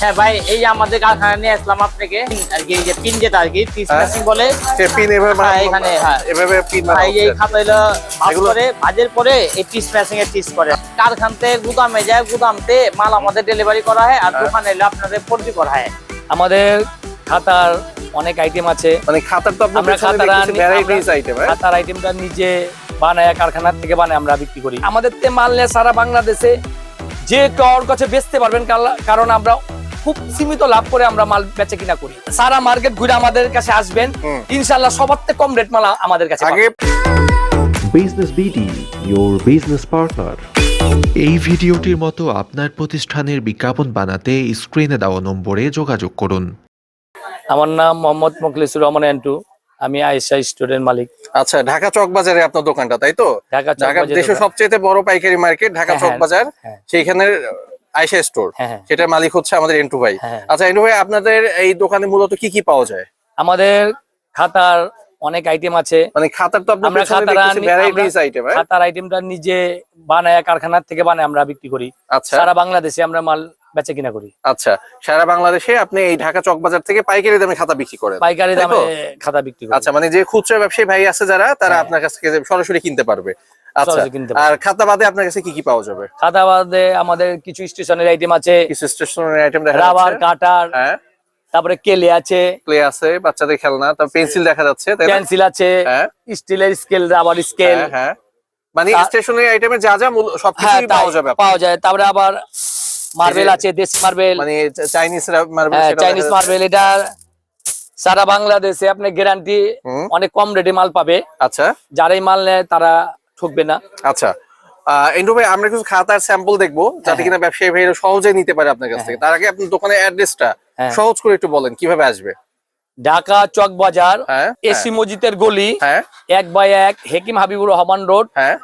হ্যাঁ ভাই এই আমাদের কারখানা নিয়ে আসলাম আপনাকে। আর কি এই যে পিন যেটা আর কি পিস হ্যাঁ। বলে। পিন এভাবে হ্যাঁ, মানে- এখানে, হ্যাঁ। এভাবে পিন ভাই এই খাতা হলো ভাজ এগুলো- করে ভাজের পরে এই পিস মেশিং এর পিস করে। কারখানতে গুদামে যায় গুদামতে মাল আমাদের ডেলিভারি করা হয় আর হ্যাঁ। দোকানে এলে আপনাদের পর্চি করা হয়। আমাদের খাতার অনেক আইটেম আছে। মানে খাতার তো আমরা খাতার ভ্যারাইটিস আইটেম খাতার আইটেমটা নিজে বানায় কারখানার থেকে বানায় আমরা বিক্রি করি। আমাদের তে মাল নিয়ে সারা বাংলাদেশে যে কারোর কাছে বেচতে পারবেন কালা- কারণ আমরা খুব সীমিত লাভ করে আমরা মাল বেচে কিনা করি। সারা মার্কেট ঘুরে আমাদের কাছে আসবেন। ইনশাল্লাহ সবার থেকে কম রেট মাল আমাদের কাছে business BD your business partner এই ভিডিওটির মতো আপনার প্রতিষ্ঠানের বিজ্ঞাপন বানাতে স্ক্রিনে দেওয়া নম্বরে যোগাযোগ করুন। আমার নাম মোহাম্মদ মোখলিসুর রহমান এন্টু আমি আয়েশা স্টুডেন্ট মালিক। আচ্ছা ঢাকা চক বাজারে আপনার দোকানটা তাই তো? ঢাকা দেশের সবচেয়ে বড় পাইকারি মার্কেট ঢাকা হ্যাঁ, চক হ্যাঁ, বাজার। হ্যাঁ। সেইখানের স্টোর হ্যাঁ, হ্যাঁ। সেটার মালিক হচ্ছে আমাদের এন্টু ভাই। হ্যাঁ। আচ্ছা এন্টু ভাই আপনাদের এই দোকানে মূলত কি কি পাওয়া যায়? আমাদের খাতার অনেক আইটেম আছে। মানে খাতার তো আমরা ভ্যারাইটিস আইটেম খাতার আইটেমটা নিজে বানায় কারখানার থেকে বানায় আমরা বিক্রি করি। আচ্ছা। সারা বাংলাদেশে আমরা মাল বেচে কিনা করি। আচ্ছা সারা বাংলাদেশে আপনি এই ঢাকা চক বাজার থেকে পাইকারি দামে খাতা বিক্রি করেন পাইকারি দামে খাতা বিক্রি করি। আচ্ছা মানে যে খুচরা ব্যবসায়ী ভাই আছে যারা তারা। আপনার কাছ থেকে সরাসরি কিনতে পারবে। সরাসরি কিনতে পারবে। আর খাতা বাদে আপনার কাছে কি কি পাওয়া যাবে? খাতা বাদে আমাদের কিছু স্টেশনের আইটেম আছে। কিছু স্টেশনারি আইটেম দেখা রাবার কাটার হ্যাঁ। তারপরে কেলে আছে। প্লে আছে বাচ্চাদের খেলনা তারপর পেন্সিল দেখা যাচ্ছে পেন্সিল আছে হ্যাঁ। স্টিলের স্কেল রাবার স্কেল। হ্যাঁ, হ্যাঁ। মানে স্টেশনারি যা যা হ্যাঁ সবকিছুই পাওয়া যাবে পাওয়া যায়। তারপরে আবার মার্বেল আছে দেশি মার্বেল মানে চাইনিজ মার্বেল চাইনিজ মার্বেল এটা সারা বাংলাদেশে আপনি গ্যারান্টি অনেক কম রেটে মাল পাবে। আচ্ছা। যারাই মাল নেয় তারা ঠকবে না। আচ্ছা। এন্ডু ভাই আমরা কিছু খাতার স্যাম্পল দেখব যাতে হ্যাঁ। কিনা ব্যবসায়ী ভাইরা সহজে নিতে পারে আপনার কাছ থেকে। তার আগে আপনার দোকানের অ্যাড্রেসটা হ্যাঁ। সহজ করে একটু বলেন কীভাবে আসবে? ঢাকা চক বাজার হ্যাঁ এসি মসজিদের গলি হ্যাঁ। এক বাই এক হেকিম হাবিবুর রহমান রোড হ্যাঁ।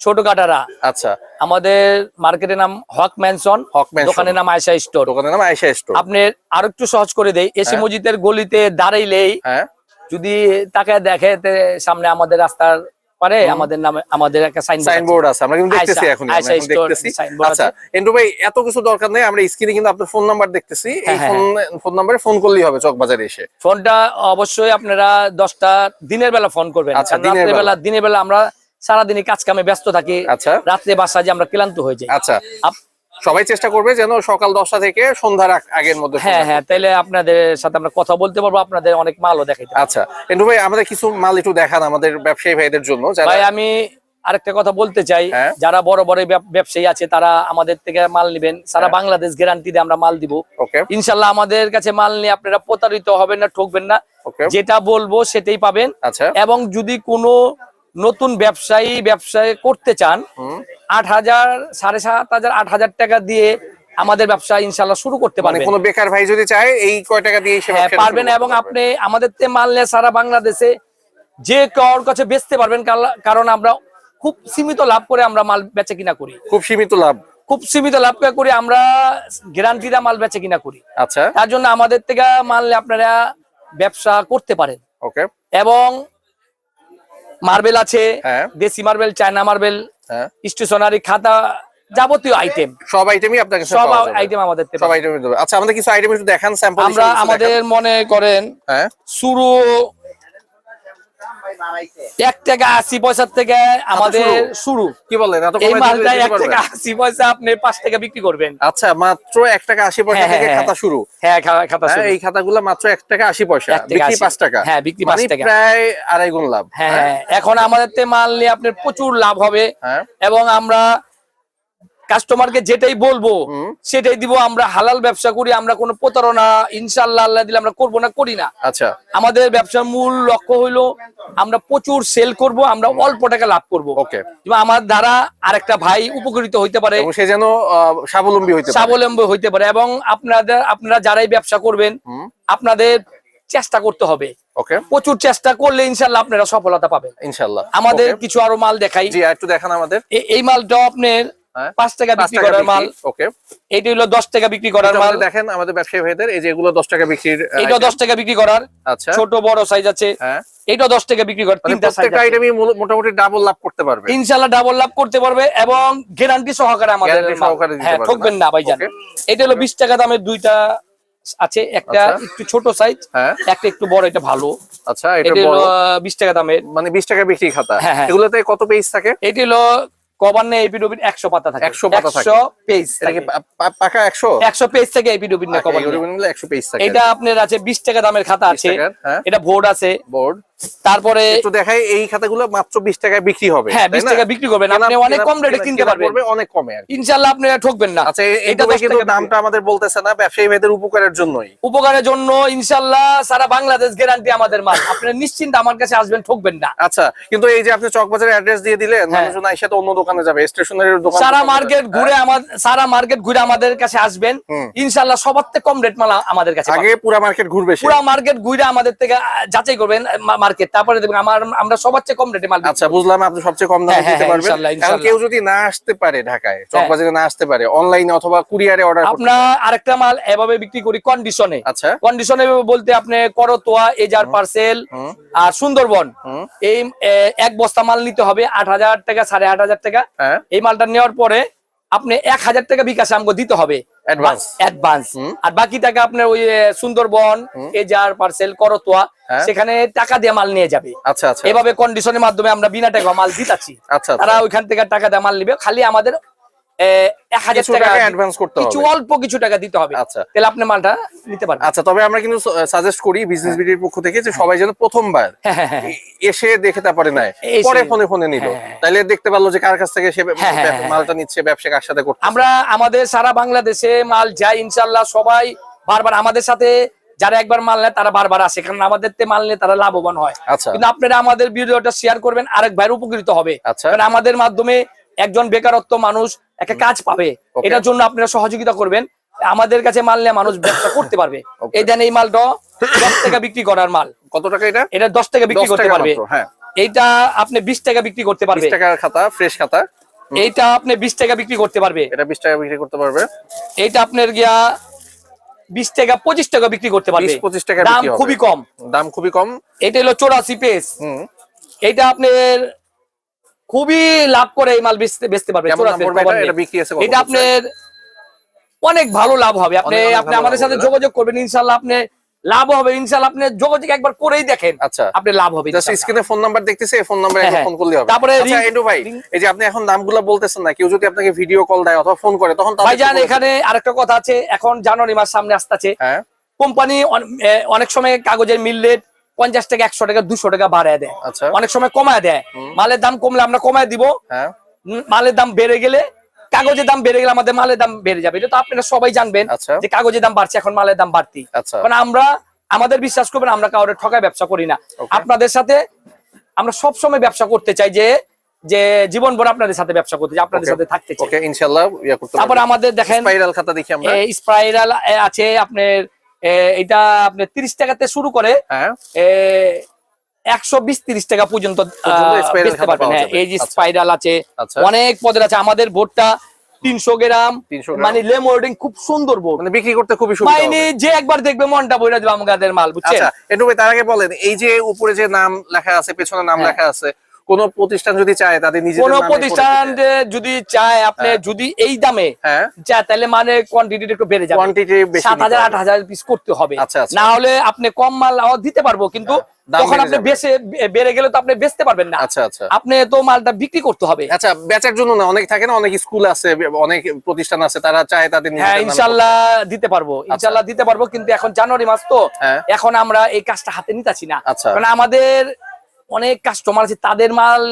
ছোট কাটারা। আচ্ছা। আমাদের মার্কেটের নাম হক ম্যানশন হক দোকানের নাম আয়সা স্টোর। দোকানের নাম আয়সা স্টোর। আপনি আরও একটু সহজ করে দেই এসি হ্যাঁ। মসজিদের গলিতে দাঁড়াইলেই হ্যাঁ। যদি তাকে দেখে সামনে আমাদের রাস্তার পারে আমাদের নামে আমাদের একটা সাইন সাইনবোর্ড আছে আমরা কিন্তু দেখতেছি এখন আয়শা দেখতেছি। আচ্ছা আছে। ভাই এত কিছু দরকার নেই আমরা স্ক্রিনে কিন্তু আপনার ফোন নাম্বার দেখতেছি। এই ফোন ফোন নাম্বারে ফোন করলেই হবে চক বাজারে এসে। ফোনটা অবশ্যই আপনারা দশটা দিনের বেলা ফোন করবেন। আচ্ছা, দিনের বেলা। দিনের বেলা আমরা সারাদিনই কাজ কামে ব্যস্ত থাকি। আচ্ছা। রাত্রে বাসা যে আমরা ক্লান্ত হয়ে যাই। আচ্ছা। সবাই চেষ্টা করবে যেন সকাল দশটা থেকে সন্ধ্যার আগ- আগের মধ্যে হ্যাঁ হ্যাঁ তাহলে আপনাদের সাথে আমরা কথা বলতে পারব আপনাদের অনেক মালও দেখাইতে পারব। আচ্ছা এন্ডু ভাই আমাদের কিছু মাল একটু দেখান আমাদের ব্যবসায়ী ভাইদের জন্য ভাই আমি আরেকটা কথা বলতে চাই হ্যাঁ। যারা বড় বড় ব্যবসায়ী আছে তারা আমাদের থেকে মাল নেবেন। সারা হ্যাঁ। বাংলাদেশ গ্যারান্টি দিয়ে আমরা মাল দিব। ওকে। ইনশাল্লাহ আমাদের কাছে মাল নিয়ে আপনারা প্রতারিত হবেন না ঠকবেন না। যেটা বলব সেটাই পাবেন। আচ্ছা। এবং যদি কোনো নতুন ব্যবসায়ী ব্যবসায় করতে চান। আট হাজার সাড়ে সাত হাজার আট হাজার টাকা দিয়ে আমাদের ব্যবসা ইনশাল্লাহ শুরু করতে মানে পারবেন। কোনো বেকার ভাই যদি চায় এই কয় টাকা দিয়ে হ্যাঁ পারবেন এবং আপনি আমাদের তে মাল নিয়ে সারা বাংলাদেশে। যে কারোর কাছে বেচতে পারবেন কারণ আমরা খুব সীমিত লাভ করে আমরা মাল বেচে কিনা করি। খুব সীমিত লাভ। খুব সীমিত লাভ করে আমরা গ্যারান্টিরা মাল বেচে কিনা করি। আচ্ছা। তার জন্য আমাদের থেকে মাল নিয়ে আপনারা ব্যবসা করতে পারেন। ওকে এবং মার্বেল আছে হ্যাঁ। দেশি মার্বেল চায়না মার্বেল হ্যাঁ। স্টেশনারি খাতা যাবতীয় আইটেম সব আইটেমই আপনার কাছে সব আইটেম আমাদের সব আইটেম আচ্ছা আমাদের কিছু আইটেম একটু দেখান স্যাম্পল আমরা আমাদের মনে করেন হ্যাঁ। শুরু এক টাকা আশি পয়সার থেকে আমাদের শুরু? কি বলেন এই মালটা এক টাকা আশি পয়সা আপনি পাঁচ টাকা বিক্রি করবেন। আচ্ছা মাত্র এক টাকা আশি পয়সা হ্যাঁ, থেকে হ্যাঁ, খাতা শুরু। হ্যাঁ খাতা হ্যাঁ শুরু। এই খাতাগুলো মাত্র এক টাকা আশি পয়সা। বিক্রি পাঁচ টাকা। হ্যাঁ, বিক্রি পাঁচ মানে টাকা। প্রায় আড়াই গুণ লাভ। হ্যাঁ হ্যাঁ? এখন আমাদের মাল নিয়ে আপনার প্রচুর লাভ হবে। হ্যাঁ। এবং আমরা কাস্টমারকে যেটাই বলব সেটাই দিব আমরা হালাল ব্যবসা করি আমরা কোনো প্রতারণা ইনশাল্লাহ আল্লাহ দিলে আমরা করব না করি না। আচ্ছা। আমাদের ব্যবসার মূল লক্ষ্য হইল আমরা প্রচুর সেল করব আমরা অল্প টাকা লাভ করব। ওকে। আমার দ্বারা আরেকটা ভাই উপকৃত হইতে পারে। সে যেন স্বাবলম্বী হইতে স্বাবলম্বী হইতে পারে এবং আপনাদের আপনারা যারাই ব্যবসা করবেন আপনাদের চেষ্টা করতে হবে। ওকে। প্রচুর চেষ্টা করলে ইনশাল্লাহ আপনারা সফলতা পাবেন। ইনশাল্লাহ আমাদের কিছু আরও মাল দেখাই। একটু দেখান আমাদের। এই মালটা আপনার। পাঁচ টাকা বিক্রি করার মাল। ওকে এইটা হলো দশ টাকা বিক্রি করার মাল। দেখেন আমাদের ব্যবসায়ী ভাইদের এই যে এগুলো দশ টাকা বিক্রির দশ টাকা বিক্রি করার। আচ্ছা। ছোট বড় সাইজ আছে। হ্যাঁ। এটা দশ টাকা বিক্রি করে মানে তিনটা প্রত্যেকটা আইটেমই মোটামুটি ডাবল লাভ করতে পারবে। ডাবল লাভ করতে পারবে এবং গ্যারান্টি সহকারে আমাদের সহকারে দিতে হ্যাঁ পারবে ঠকবেন না। ভাইজান। এটা হলো বিশ টাকা দামের দুইটা আছে একটা আচ্ছা। একটু ছোট সাইজ হ্যাঁ। একটা একটু বড় এটা ভালো। আচ্ছা এটা এটা হলো বড়। বিশ টাকা দামের। মানে বিশ টাকা বিক্রি খাতা। হ্যাঁ, হ্যাঁ। এগুলোতে কত পেজ থাকে? এটি হলো কবান্নে এপিডোবিট একশো পাতা থাকে। 100 পাতা থাকে। একশো পেজ পাকা একশো? একশো পেজ থেকে এপিডোবিট না কবান্নে একশো পেজ থাকে। এটা আপনার আছে বিশ টাকা দামের খাতা আছে। হ্যাঁ। এটা বোর্ড আছে। বোর্ড তারপরে একটু দেখাই এই খাতাগুলো মাত্র বিশ টাকায় বিক্রি হবে হ্যাঁ তাই বিশ না? টাকা বিক্রি করবেন। আপনি অনেক কম রেটে কিনতে পারবেন। অনেক কমে। ইনশাল্লাহ আপনারা ঠকবেন না। আচ্ছা এটা কিন্তু দামটা আমাদের বলতেছে না ব্যবসায়ী ভাইদের উপকারের জন্যই। উপকারের জন্য ইনশাল্লাহ সারা বাংলাদেশ গ্যারান্টি আমাদের মাল। আপনারা নিশ্চিন্ত আমার কাছে আসবেন ঠকবেন না। আচ্ছা কিন্তু এই যে আপনি চকবাজারের অ্যাড্রেস দিয়ে দিলেন হ্যাঁ। মানুষজন আইসা তো অন্য দোকানে যাবে স্টেশনারির দোকান সারা মার্কেট ঘুরে আমাদের সারা মার্কেট ঘুরে আমাদের কাছে আসবেন। হুম। ইনশাল্লাহ সবার থেকে কম রেট মাল আমাদের কাছে আগে পুরা মার্কেট ঘুরবে। পুরো মার্কেট ঘুরে আমাদের থেকে যাচাই করবেন মার্কেট তারপরে দেখবেন আমার আমরা সবার চেয়ে কম রেটে মাল আচ্ছা বুঝলাম আপনি সবচেয়ে কম দামে হ্যাঁ, হ্যাঁ, দিতে পারবেন। কারণ কেউ যদি না আসতে পারে ঢাকায় চকবাজারে না আসতে পারে অনলাইনে অথবা কুরিয়ারে অর্ডার আমরা আরেকটা মাল এভাবে বিক্রি করি কন্ডিশনে আচ্ছা। কন্ডিশনে বলতে আপনি করতোয়া এজার পার্সেল আর সুন্দরবন। এই এক বস্তা মাল নিতে হবে আট হাজার টাকা সাড়ে আট হাজার টাকা। হ্যাঁ। এই মালটা নেওয়ার পরে আপনি এক হাজার টাকা বিকাশে আমাকে দিতে হবে। অ্যাডভান্স আর বাকি টাকা আপনার ওই সুন্দরবন এজার পার্সেল করতোয়া হ্যাঁ। সেখানে টাকা দিয়ে মাল নিয়ে যাবে। আচ্ছা আচ্ছা। এভাবে কন্ডিশনের মাধ্যমে আমরা বিনা টাকা মাল দিতাছি। আচ্ছা আচ্ছা। তারা ওইখান থেকে টাকা দিয়ে মাল নিবে। খালি আমাদের কিছু অল্প কিছু টাকা দিতে হবে। আচ্ছা। তাহলে আপনি মালটা নিতে পারবেন। আচ্ছা তবে আমরা কিন্তু সাজেস্ট করি বিজনেস বিডির পক্ষ থেকে যে সবাই যেন প্রথমবার হ্যাঁ হ্যাঁ হ্যাঁ এসে দেখে তারপরে নেয় পরে ফোনে ফোনে নিল। হ্যাঁ। দেখতে পারল যে কার কাছ থেকে সে হ্যাঁ, হ্যাঁ, হ্যাঁ। মালটা নিচ্ছে ব্যবসা কার সাথে করতে আমরা আমাদের সারা বাংলাদেশে মাল যায় ইনশাল্লাহ সবাই বারবার আমাদের সাথে যারা একবার মাল নেয় তারা বারবার আসে। কারণ আমাদের মাল নিয়ে তারা লাভবান হয়। আচ্ছা। কিন্তু আপনারা আমাদের ভিডিওটা শেয়ার করবেন আরেক ভাইয়ের উপকৃত হবে। আচ্ছা। কারণ আমাদের মাধ্যমে একজন বেকারত্ব মানুষ একটা কাজ পাবে এটার জন্য আপনারা সহযোগিতা করবেন। আমাদের কাছে মাল নিয়ে মানুষ ব্যবসা করতে পারবে। এই দেন এই মালটা দশ টাকা বিক্রি করার মাল। কত টাকা এটা? এটা দশ টাকা বিক্রি করতে পারবে। হ্যাঁ। এইটা আপনি বিশ টাকা বিক্রি করতে পারবে। টাকার খাতা ফ্রেশ খাতা। এইটা আপনি বিশ টাকা বিক্রি করতে পারবে। এটা বিশ টাকা বিক্রি করতে পারবে। এইটা আপনার গিয়া বিশ টাকা পঁচিশ টাকা বিক্রি করতে পারবে। পঁচিশ টাকা দাম খুবই কম। দাম খুবই কম। এটা হলো চৌরাশি পেস এইটা আপনার খুবই লাভ করে এই মাল বেচতে বেচতে পারবে। কেমন দাম 84 পড়বে এটা? আপনার অনেক ভালো লাভ হবে। আপনি আপনি আমাদের সাথে যোগাযোগ করবেন ইনশাল্লাহ আপনি লাভ হবে। ইনশাল্লাহ আপনি যোগাযোগ একবার করেই দেখেন। আচ্ছা। আপনি লাভ হবে স্ক্রিনে ফোন নাম্বার দেখতেছে ফোন নাম্বারে। ফোন করলে হবে। তারপরে আচ্ছা এন্ডু ভাই এই যে আপনি এখন নামগুলো বলতেছেন না কেউ যদি আপনাকে ভিডিও কল দেয় অথবা ফোন করে তখন কি বলবেন? এখানে আরেকটা কথা আছে এখন জানুয়ারি মাস সামনে আসতেছে। হ্যাঁ। কোম্পানি অনেক সময় কাগজের মিল রেট পঞ্চাশ টাকা একশো টাকা দুশো টাকা বাড়ায় দেয়। আচ্ছা। অনেক সময় কমায় দেয়। মালের দাম কমলে আমরা কমায় দিব। হ্যাঁ। মালের দাম বেড়ে গেলে কাগজের দাম বেড়ে গেলে আমাদের মালের দাম বেড়ে যাবে। এটা তো আপনারা সবাই জানবেন আচ্ছা। যে কাগজের দাম বাড়ছে এখন মালের দাম বাড়তি আচ্ছা। কারণ আমরা আমাদের বিশ্বাস করবেন আমরা কাউরে ঠকায় ব্যবসা করি না। আপনাদের সাথে আমরা সব সময় ব্যবসা করতে চাই যে যে জীবন ভর আপনাদের সাথে ব্যবসা করতে চাই আপনাদের সাথে থাকতে চাই। ওকে ইনশাআল্লাহ করতে তারপর আমাদের দেখেন স্পাইরাল খাতা দেখি আমরা। স্পাইরাল আছে আপনার এটা আপনার তিরিশ টাকাতে শুরু করে হ্যাঁ একশো বিশ তিরিশ টাকা পর্যন্ত হ্যাঁ যাবে। এই যে আচ্ছা। স্পাইরাল আছে আচ্ছা। অনেক পদের আছে আমাদের তিনশো গ্রাম 300 মানে লেমোর্ডিং খুব সুন্দর বোর্ড মানে বিক্রি করতে খুবই মানে যে একবার দেখবে মনটা বইরা দেবে আমাদের মাল বুঝছেন আচ্ছা তার আগে বলেন এই যে উপরে যে নাম লেখা আছে পেছনে নাম হ্যাঁ। লেখা আছে কোন প্রতিষ্ঠান যদি চায় তাদের নিজেদের কোন প্রতিষ্ঠান যদি চায় আপনি যদি এই দামে হ্যাঁ। চায় তাহলে মানে কোয়ান্টিটি একটু বেড়ে যাবে। কোয়ান্টিটি বেশি সাত হাজার নিতে আট হবে। হাজার পিস করতে হবে। আচ্ছা, আচ্ছা। না হলে আপনি কম মাল দিতে পারব কিন্তু তখন বেড়ে আপনি যাবে। বেড়ে গেলে তো আপনি বেচতে পারবেন না। আচ্ছা আচ্ছা। আপনি তো মালটা বিক্রি করতে হবে। আচ্ছা বেচার জন্য না অনেক থাকে না অনেক স্কুল আছে অনেক প্রতিষ্ঠান আছে তারা চায় তাদের হ্যাঁ ইনশাল্লাহ দিতে পারব। ইনশাল্লাহ দিতে পারব কিন্তু এখন জানুয়ারি মাস তো। হ্যাঁ। এখন আমরা এই কাজটা হাতে নিতেছি না। আচ্ছা। কারণ আমাদের অনেক কাস্টমার আছে তাদের মাল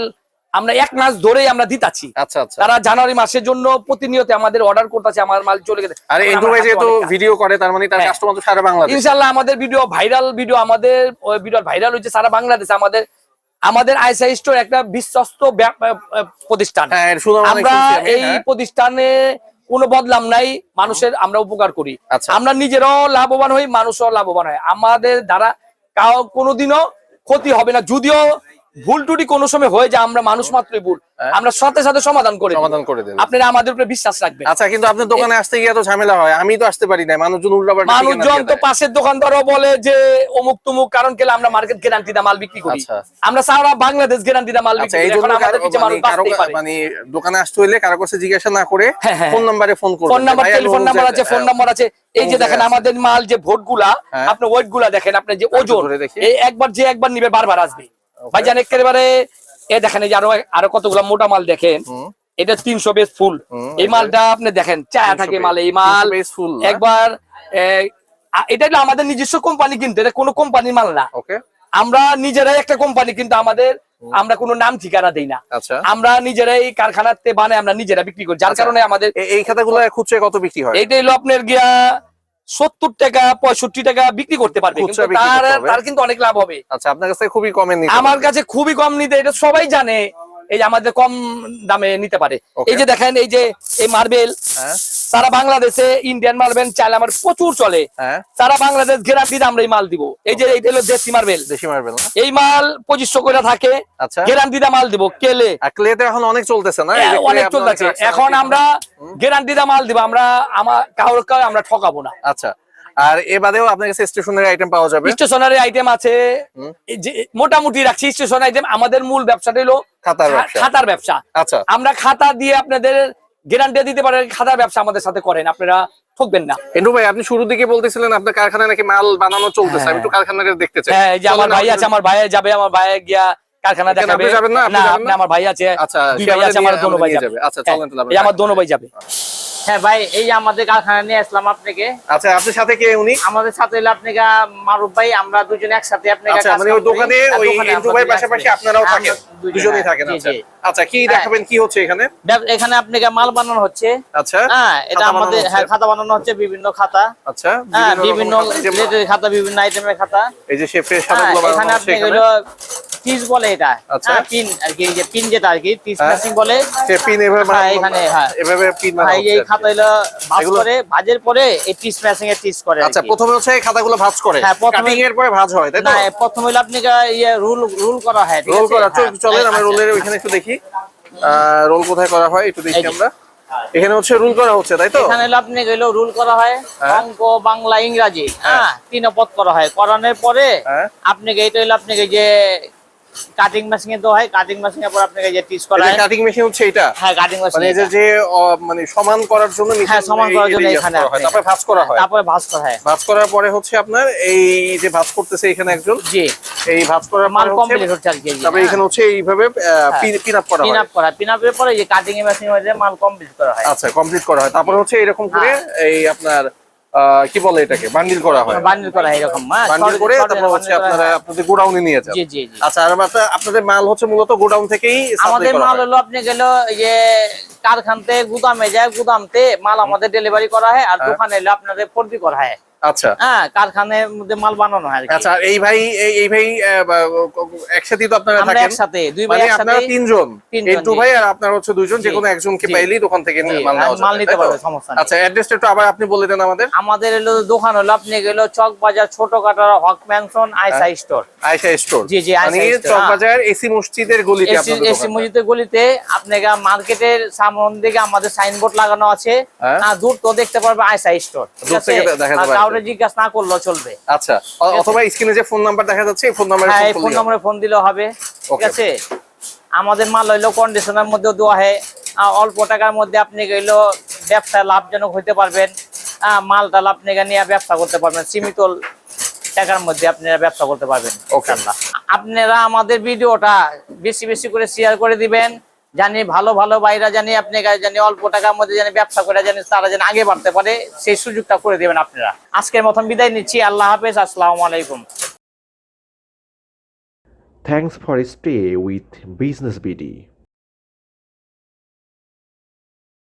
আমরা এক মাস ধরেই আমরা দিতাছি। আচ্ছা আচ্ছা। তারা জানুয়ারি মাসের জন্য প্রতিনিয়ত আমাদের অর্ডার করতেছে আমার মাল চলে গেছে। আরে যেহেতু ভিডিও করে তার মানে তার হ্যাঁ। কাস্টমার তো সারা বাংলাদেশ। ইনশাল্লাহ আমাদের ভিডিও ভাইরাল ভিডিও আমাদের ভিডিও ভাইরাল হয়েছে সারা বাংলাদেশে আমাদের আমাদের আইসা স্টোর একটা বিশ্বস্ত প্রতিষ্ঠান। হ্যাঁ আমরা এই হ্যাঁ। প্রতিষ্ঠানে কোনো বদলাম নাই মানুষের আমরা উপকার করি। আচ্ছা। আমরা নিজেরাও লাভবান হই মানুষও লাভবান হয়। আমাদের দ্বারা কোনোদিনও ক্ষতি হবে না যদিও ভুল টুটি কোনো সময় হয়ে যায় আমরা মানুষ মাত্রই ভুল হ্যাঁ। আমরা সাথে সাথে সমাধান করে সমাধান করে দেন আপনারা আমাদের উপরে বিশ্বাস রাখবেন আচ্ছা কিন্তু আপনার দোকানে আসতে গিয়ে তো ঝামেলা হয় আমি তো আসতে পারি না মানুষজন উল্টাপাল্টা মানুষজন তো। পাশের দোকানদারও বলে যে অমুক তুমুক কারণ কেলে আমরা মার্কেট গ্যারান্টি দা মাল বিক্রি করি আচ্ছা। আমরা সারা বাংলাদেশ গ্যারান্টি দা মাল আচ্ছা বিক্রি করি এখন আমাদের কিছু মানুষ মানে মানে দোকানে আসতে হইলে কারও কাছে জিজ্ঞাসা না করে হ্যাঁ, হ্যাঁ। ফোন নাম্বারে ফোন করবেন ফোন নাম্বার টেলিফোন নাম্বার আছে ফোন নাম্বার আছে এই যে দেখেন আমাদের মাল যে ভোটগুলা হ্যাঁ। আপনি ওয়েটগুলা দেখেন আপনি যে ওজন। এই একবার যে একবার নিবে বারবার আসবে ভাইজান একেবারে এ দেখেন এই যে আরও আরও কতগুলা মোটা মাল দেখেন এটা তিনশো বেস ফুল। এই মালটা আপনি দেখেন চায়া থাকে মাল এই মাল। 300 piece full না? একবার এটা হলো আমাদের নিজস্ব কোম্পানি কিন্তু এটা কোনো কোম্পানির মাল না। ওকে আমরা নিজেরাই একটা কোম্পানি কিন্তু আমাদের আমরা কোনো নাম ঠিকানা দেই না। আচ্ছা। আমরা নিজেরাই কারখানাতে বানাই আমরা নিজেরা বিক্রি করি যার আচ্ছা। কারণে আমাদের এই খাতাগুলো খুচরা কত বিক্রি হয়? এটা হলো আপনার গিয়া সত্তর টাকা পঁয়ষট্টি টাকা বিক্রি করতে পারবে তার কিন্তু অনেক লাভ হবে। আচ্ছা আপনার কাছে খুবই কমে নিতে আমার কাছে খুবই কম নিতে এটা সবাই জানে এই যে আমাদের কম দামে নিতে পারে। এই যে দেখেন এই যে এই মার্বেল হ্যাঁ। সারা বাংলাদেশে ইন্ডিয়ান মার্বেল চাল আমার প্রচুর চলে। হ্যাঁ। সারা বাংলাদেশ গ্যারান্টি আমরা এই মাল দিব। এই যে এইটা হলো দেশি মার্বেল দেশি মার্বেল এই মাল পঁচিশশো করে থাকে। আচ্ছা। গ্যারান্টি মাল দিব। কেলে? আর ক্লেতে এখন অনেক চলতেছে না? হ্যাঁ, অনেক চলতেছে। এখন। আমরা গ্যারান্টি মাল দিব। আমরা আমার কাউর কাউ আমরা ঠকাবো না। আচ্ছা। আর এ বাদেও আপনার কাছে স্টেশনারি আইটেম পাওয়া যাবে? স্টেশনারি আইটেম আছে। মোটামুটি রাখছি স্টেশনারি আইটেম আমাদের মূল ব্যবসাটা হলো খাতার ব্যবসা। খাতার ব্যবসা। আচ্ছা। আমরা খাতা দিয়ে আপনাদের গ্যারান্টি দিতে পারেন খাতার ব্যবসা আমাদের সাথে করেন? আপনারা ঠকবেন না। এন্ডু ভাই আপনি শুরু দিকে বলতেছিলেন আপনার কারখানায় নাকি মাল বানানো চলতেছে। আমি একটু কারখানাটা দেখতে চাই। হ্যাঁ যে আমার ভাই আছে আমার ভাই যাবে আমার ভাই গিয়া কারখানা দেখাবে। না? আপনি? আমার ভাই আছে আচ্ছা, দুই ভাই আছে আমার দোনো ভাই যাবে। আচ্ছা, হ্যাঁ, চলেন তাহলে আমার। দোনো ভাই যাবে। হ্যাঁ ভাই এই আমাদের কারখানা নিয়ে আসলাম আপনাকে। আচ্ছা আপনার সাথে কে উনি? আমাদের সাথে হলো আপনাকে মারুফ ভাই আমরা দুজন একসাথে আপনাকে আচ্ছা মানে ওই দোকানে ওই দোকানে এন্ডু আমরা ভাই পাশাপাশি। আপনারাও থাকেন দুজনে, দুজনেই হ্যাঁ, থাকেন আচ্ছা। আচ্ছা কি হ্যাঁ। দেখাবেন কি হচ্ছে এখানে? এখানে আপনাকে মাল বানানো হচ্ছে। আচ্ছা হ্যাঁ এটা আমাদের। হ্যাঁ খাতা বানানো হচ্ছে বিভিন্ন খাতা। আচ্ছা হ্যাঁ বিভিন্ন খাতা, বিভিন্ন আইটেমের খাতা। এই যে শেফের হ্যাঁ সাদাগুলো বানানো হচ্ছে আপনি এখানে। হলো পিস বলে এটা আচ্ছা। হ্যাঁ পিন আর কি যে পিন যেটা আর কি হ্যাঁ। মেশিং বলে সে পিন এভাবে বানানো- এখানে, হ্যাঁ। এভাবে পিন হ্যাঁ, এই- খাতা হলো ভাজ করে ভাজের পরে এই পিস মেশিং এর পিস করে আচ্ছা প্রথমে হচ্ছে এই খাতাগুলো ভাঁজ করে হ্যাঁ, কাটিং এর পরে ভাঁজ হয় তাই না প্রথম হলো আপনি ইয়ে রুল রুল করা হয় রোল করা হ্যাঁ। চল- চলেন আমরা। রোলের ওইখানে একটু দেখি রোল কোথায় করা হয় একটু দেখি আমরা এখানে হচ্ছে রুল করা হচ্ছে তাই তো এখানে আপনি গেলো রুল করা হয়। অঙ্ক বাংলা ইংরাজি হ্যাঁ তিন পদ করা হয় করানোর পরে। আপনি এটা হলো আপনি যে কাটিং মেশিন তো হয়। কাটিং মেশিন পর আপনাকে যে টিস করা হয়। কাটিং মেশিন হচ্ছে এটা। হ্যাঁ কাটিং মেশিন মানে যে মানে সমান করার জন্য হ্যাঁ, সমান করার জন্য এখানে হয়। তারপরে ভাঁজ করা হয়। তারপরে ভাঁজ করা হয়। ভাঁজ করার পরে হচ্ছে আপনার এই যে ভাঁজ করতেছে এখানে একজন। জি। এই ভাঁজ করার মাল কমপ্লিট হচ্ছে আর কি তারপরে এখানে হচ্ছে এইভাবে পিন আপ করা পিন হয় আপ করা পিন আপের পরে যে কাটিং এর মেশিন মধ্যে মাল কমপ্লিট করা হয়। আচ্ছা কমপ্লিট করা হয়। তারপরে হচ্ছে এরকম করে এই আপনার কি বলে এটাকে? বান্ডিল করা হয়। বান্ডিল করা হয় এরকম মাছ বান্ডিল করে তারপর হচ্ছে আপনারা আপনাদের গোডাউনে নিয়ে যান। জি জি আচ্ছা আর মানে আপনাদের মাল হচ্ছে মূলত গোডাউন থেকেই আমাদের মাল হলো আপনি গেল যে কারখানতে গুদামে যায় গুদামতে মাল আমাদের ডেলিভারি করা হয় আর হ্যাঁ। দোকানে এলে আপনাদের ফর্দি করা হয়। আচ্ছা। হ্যাঁ কারখানের মধ্যে মাল বানানো হয় আচ্ছা এই ভাই এই- এই ভাই একসাথেই তো আপনারা থাকেন? একসাথে দুই ভাই মানে একসাথে আপনারা তিনজন? তিনজন, এন্টু ভাই আর আপনার হচ্ছে দুইজন যে কোনো একজনকে পাইলেই দোকান থেকে মাল নেওয়া মাল নিতে পারবে, সমস্যা নেই। আচ্ছা অ্যাড্রেসটা একটু আবার আপনি বলে দেন আমাদের। দোকান হলো আপনি গেল Chawk Bazar Chhoto Katara Haque mansion Aisha store. Ayesha store. জি, জি, মানে store, চকবাজার এসি মসজিদের গলিতে এসি আপনাদের এসি দোকানটা। মসজিদের গলিতে আপনাকে মার্কেটের সামন দিকে আমাদের সাইনবোর্ড লাগানো আছে। হ্যাঁ। আর দূর তো দেখতে পারবে আইসা স্টোর দূর থেকে দেখা যাবে। কাউরে জিজ্ঞাসা না করলেও চলবে। আচ্ছা অথবা স্ক্রিনে যে ফোন নাম্বার দেখা যাচ্ছে এই ফোন নাম্বারে হ্যাঁ এই ফোন। নম্বরে ফোন দিলেও হবে। ঠিক আছে? আমাদের মাল হইল কন্ডিশনের মধ্যে দেওয়া হয়। অল্প টাকার মধ্যে আপনি গেলো ব্যবসা লাভজনক হইতে পারবেন। মালটা আপনি নিয়ে ব্যবসা করতে পারবেন। সীমিত টাকার মধ্যে আপনারা ব্যবসা করতে পারবেন. ইনশাআল্লাহ। আপনারা আমাদের ভিডিওটা বেশি বেশি করে শেয়ার করে দিবেন। জানি ভালো ভালো বাইরা জানি, আপনি জানি অল্প টাকার মধ্যে জানি ব্যবসা করে জানি তারা যেন আগে বাড়তে পারে, সেই সুযোগটা করে দেবেন আপনারা আজকের মতন বিদায় নিচ্ছি, আল্লাহ হাফেজ, আসসালাম আলাইকুম Thanks for stay with Business BD.